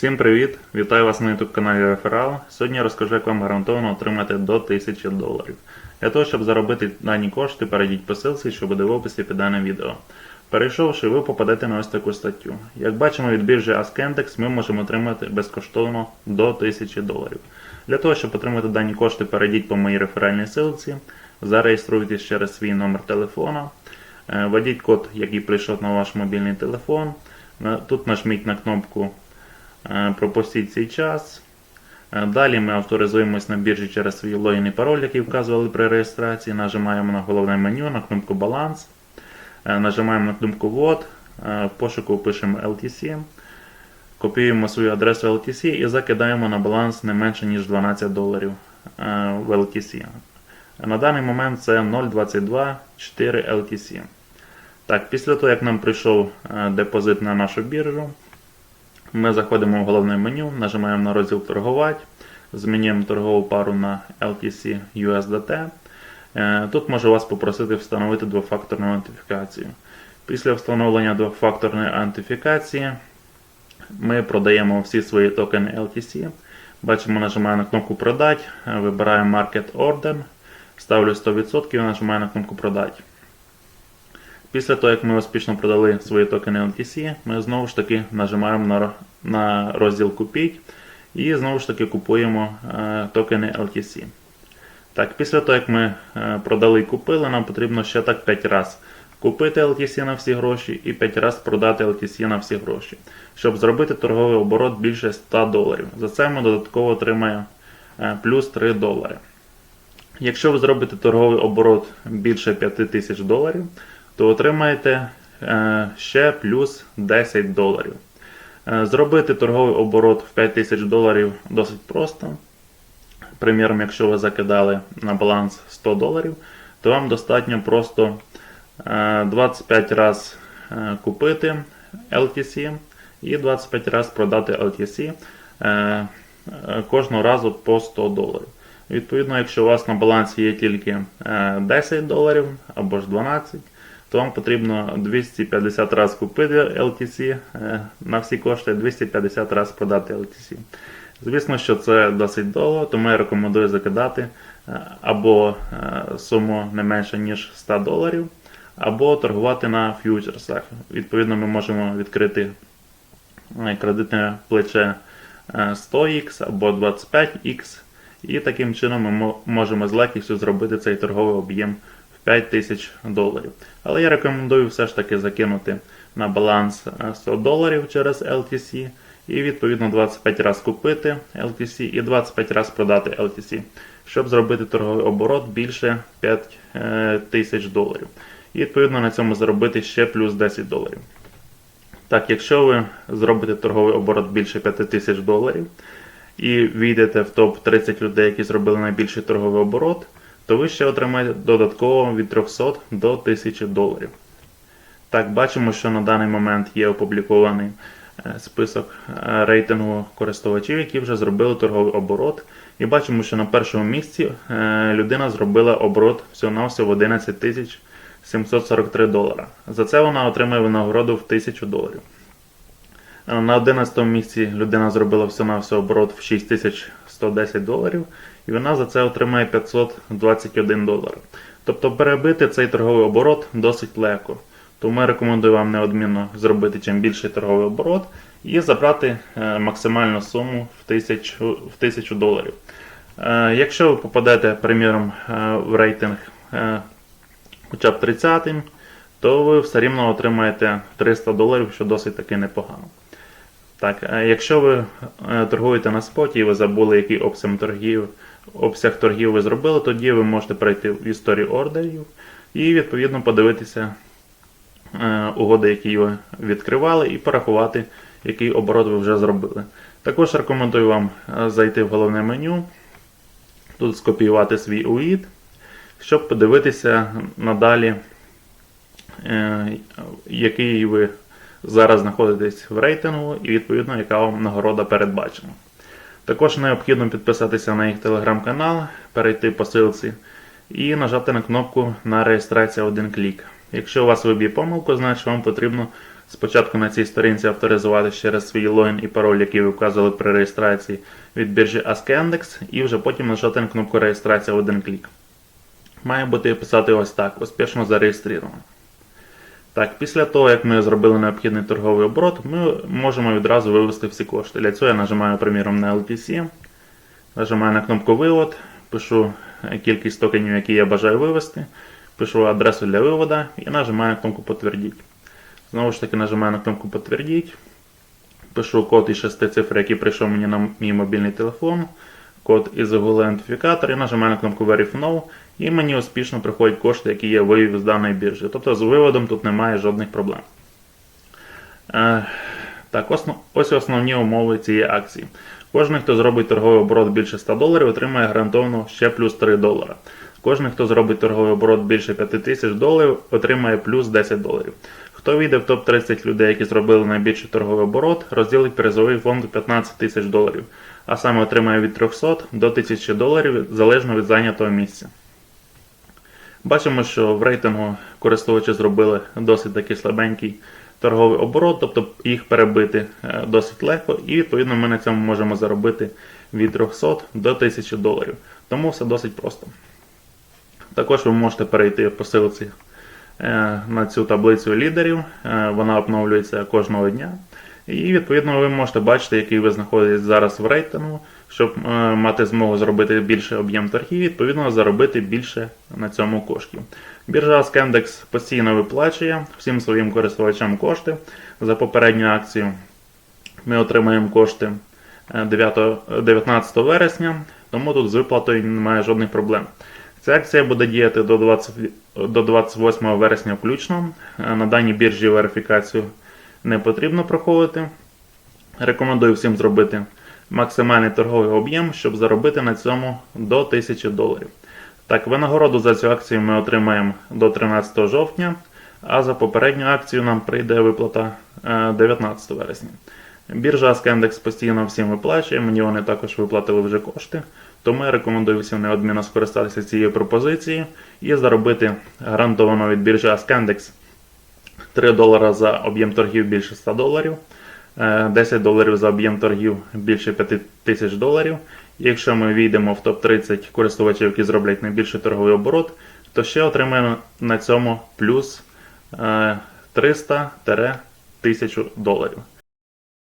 Всім привіт! Вітаю вас на YouTube каналі Реферал. Сьогодні я розкажу, як вам гарантовано отримати до 1000 доларів. Для того, щоб заробити дані кошти, перейдіть по ссылці, що буде в описі під даним відео. Перейшовши, ви попадете на ось таку статтю. Як бачимо від біржі AskIndex, ми можемо отримати безкоштовно до 1000 доларів. Для того, щоб отримати дані кошти, перейдіть по моїй реферальній ссылці, зареєструйтесь через свій номер телефона, е, введіть код, який прийшов на ваш мобільний телефон. Тут нажміть на кнопку Пропустіть цей час. Е, Далі ми авторизуємось на біржі через свій логін і пароль, який вказували при реєстрації. Нажимаємо на головне меню, на кнопку Баланс. Е, Нажимаємо на кнопку Ввод. Е, В пошуку пишемо LTC. Копіюємо свою адресу LTC і закидаємо на баланс не менше, ніж 12 доларів е, в LTC. На даний момент це 0,22,4 LTC. Так, після того, як нам прийшов е, депозит на нашу біржу, ми заходимо в головне меню, нажимаємо на розділ торгувати, змінюємо торгову пару на LTC USDT. Е, Тут можу вас попросити встановити двофакторну аутентифікацію. Після встановлення двофакторної аутентифікації ми продаємо всі свої токени LTC. Бачимо, нажимаю на кнопку Продати, е, вибираю Market Order, ставлю 100% і нажимаю на кнопку Продати. Після того, як ми успішно продали свої токени LTC, ми знову ж таки нажимаємо на, на розділ Купіть і знову ж таки купуємо е, токени LTC. Так, після того, як ми е, продали і купили, нам потрібно ще так 5 разів купити LTC на всі гроші і 5 разів продати LTC на всі гроші, щоб зробити торговий оборот більше 100 доларів. За це ми додатково отримаємо е, плюс 3 долари. Якщо ви зробите торговий оборот більше 5000 доларів, то отримаєте ще плюс 10 доларів. Е, Зробити торговий оборот в 5000 доларів досить просто. Приміром, якщо ви закидали на баланс 100 доларів, то вам достатньо просто е, 25 разів купити LTC і 25 разів продати LTC е, е, кожного разу по 100 доларів. Відповідно, якщо у вас на балансі є тільки е, 10 доларів або ж 12, то вам потрібно 250 разів купити LTC е, на всі кошти, 250 разів продати LTC. Звісно, що це досить довго, тому я рекомендую закидати е, або е, суму не менше, ніж 100 доларів, або торгувати на фьючерсах. Відповідно, ми можемо відкрити кредитне плече е, 100X або 25X. І таким чином ми можемо з легкістю зробити цей торговий об'єм 5 тисяч доларів. Але я рекомендую все ж таки закинути на баланс е, 100 доларів через LTC і відповідно 25 разів купити LTC і 25 разів продати LTC, щоб зробити торговий оборот більше 5 е, тисяч доларів. І відповідно на цьому заробити ще плюс 10 доларів. Так, якщо ви зробите торговий оборот більше 5 тисяч доларів і війдете в топ-30 людей, які зробили найбільший торговий оборот, то ви ще отримаєте додатково від 300 до 1000 доларів. Так, бачимо, що на даний момент є опублікований е, список е, рейтингу користувачів, які вже зробили торговий оборот. І бачимо, що на першому місці е, людина зробила оборот всього-навсього в 11 тисяч 743 долара. За це вона отримає винагороду в 1000 доларів. На 11 місці людина зробила всього-навсього оборот в 6110 доларів, і вона за це отримає 521 долар. Тобто перебити цей торговий оборот досить легко. Тому я рекомендую вам неодмінно зробити чим більший торговий оборот і забрати е, максимальну суму в 1000, в 1000 доларів. Е, Якщо ви попадете, приміром, е, в рейтинг хоча б 30, то ви все рівно отримаєте 300 доларів, що досить таки непогано. Так, е, якщо ви е, торгуєте на споті і ви забули, який обсяг торгів, обсяг торгів ви зробили, тоді ви можете перейти в історію ордерів і відповідно подивитися е, угоди, які ви відкривали, і порахувати, який оборот ви вже зробили. Також рекомендую вам зайти в головне меню, тут скопіювати свій УІД, щоб подивитися надалі, який ви зараз знаходитесь в рейтингу і відповідно, яка вам нагорода передбачена. Також необхідно підписатися на їх телеграм-канал, перейти по ссылці і нажати на кнопку на реєстрація один клік. Якщо у вас виб'є помилку, значить вам потрібно спочатку на цій сторінці авторизуватися через свій логін і пароль, який ви вказували при реєстрації від біржі AskIndex, і вже потім нажати на кнопку реєстрація один клік. Має бути писати ось так: успішно зареєстровано. Так, після того, як ми зробили необхідний торговий оборот, ми можемо відразу вивести всі кошти. Для цього я нажимаю, приміром, на LTC, нажимаю на кнопку Вивод, пишу кількість токенів, які я бажаю вивести, пишу адресу для виводу і нажимаю на кнопку Подтвердіть. Знову ж таки, нажимаю на кнопку Подтвердіть, пишу код із 6 цифр, який прийшов мені на мій мобільний телефон, код із Google Identificator і нажимаю на кнопку Verify Now, і мені успішно приходять кошти, які я вивів з даної біржі. Тобто з виводом тут немає жодних проблем. Е, так, основ, ось основні умови цієї акції. Кожен, хто зробить торговий оборот більше 100 доларів, отримає гарантовано ще плюс 3 долара. Кожен, хто зробить торговий оборот більше 5 тисяч доларів, отримає плюс 10 доларів. Хто війде в топ-30 людей, які зробили найбільший торговий оборот, розділить призовий фонд у 15 тисяч доларів, а саме отримає від 300 до 1000 доларів залежно від зайнятого місця. Бачимо, що в рейтингу користувачі зробили досить такий слабенький торговий оборот, тобто їх перебити е, досить легко, і відповідно ми на цьому можемо заробити від 300 до 1000 доларів. Тому все досить просто. Також ви можете перейти по ссылці е, на цю таблицю лідерів, Е, вона обновлюється кожного дня. І відповідно ви можете бачити, який ви знаходитесь зараз в рейтингу, щоб е, мати змогу зробити більше об'єм торгів, відповідно заробити більше на цьому коштів. Біржа Ascendex постійно виплачує всім своїм користувачам кошти за попередню акцію. Ми отримаємо кошти е, 9, 19 вересня, тому тут з виплатою немає жодних проблем. Ця акція буде діяти до, 20, до 28 вересня включно. Е, На даній біржі верифікацію не потрібно проходити. Рекомендую всім зробити максимальний торговий об'єм, щоб заробити на цьому до 1000 доларів. Так, винагороду за цю акцію ми отримаємо до 13 жовтня, а за попередню акцію нам прийде виплата е, 19 вересня. Біржа Scandex постійно всім виплачує, мені вони також виплатили вже кошти. Тому я рекомендую всім неодмінно скористатися цією пропозицією і заробити гарантовано від біржі Scandex 3 долара за об'єм торгів більше 100 доларів, е, 10 доларів за об'єм торгів більше 5 тисяч доларів. Якщо ми війдемо в топ-30 користувачів, які зроблять найбільший торговий оборот, то ще отримаємо на цьому плюс е, 300-1000 доларів.